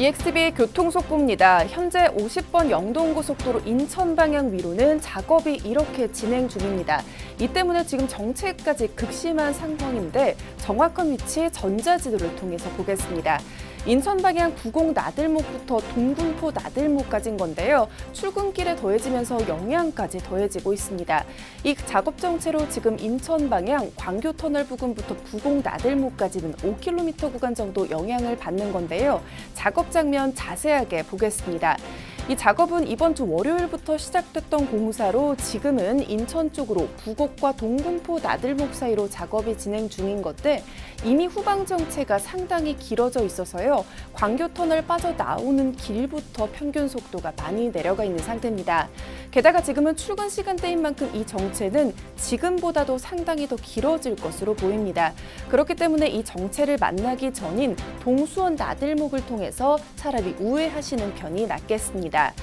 EXTV 교통속보입니다. 현재 50번 영동고속도로 인천 방향 위로는 작업이 이렇게 진행 중입니다. 이 때문에 지금 정체까지 극심한 상황인데 정확한 위치 전자지도를 통해서 보겠습니다. 인천 방향 구공 나들목부터 동군포 나들목까지인 건데요. 출근길에 더해지면서 영향까지 더해지고 있습니다. 이 작업 정체로 지금 인천 방향 광교터널 부근부터 구공 나들목까지는 5km 구간 정도 영향을 받는 건데요. 작업 장면 자세하게 보겠습니다. 이 작업은 이번 주 월요일부터 시작됐던 공사로 지금은 인천 쪽으로 부곡과 동군포 나들목 사이로 작업이 진행 중인 건데 이미 후방 정체가 상당히 길어져 있어서요. 광교터널 빠져 나오는 길부터 평균 속도가 많이 내려가 있는 상태입니다. 게다가 지금은 출근 시간대인 만큼 이 정체는 지금보다도 상당히 더 길어질 것으로 보입니다. 그렇기 때문에 이 정체를 만나기 전인 동수원 나들목을 통해서 차라리 우회하시는 편이 낫겠습니다. Oliveira.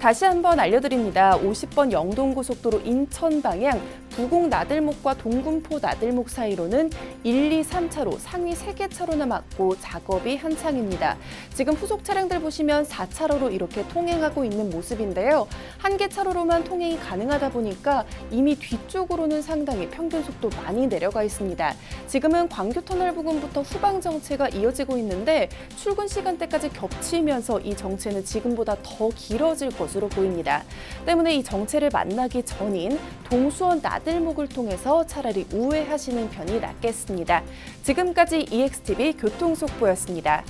다시 한번 알려드립니다. 50번 영동고속도로 인천 방향 부곡 나들목과 동군포 나들목 사이로는 1, 2, 3차로 상위 3개 차로나 막고 작업이 한창입니다. 지금 후속 차량들 보시면 4차로로 이렇게 통행하고 있는 모습인데요. 한 개 차로로만 통행이 가능하다 보니까 이미 뒤쪽으로는 상당히 평균 속도 많이 내려가 있습니다. 지금은 광교터널 부근부터 후방 정체가 이어지고 있는데 출근 시간대까지 겹치면서 이 정체는 지금보다 더 길어질 것으로 보입니다. 때문에 이 정체를 만나기 전인 동수원 나들목을 통해서 차라리 우회하시는 편이 낫겠습니다. 지금까지 EXTV 교통속보였습니다.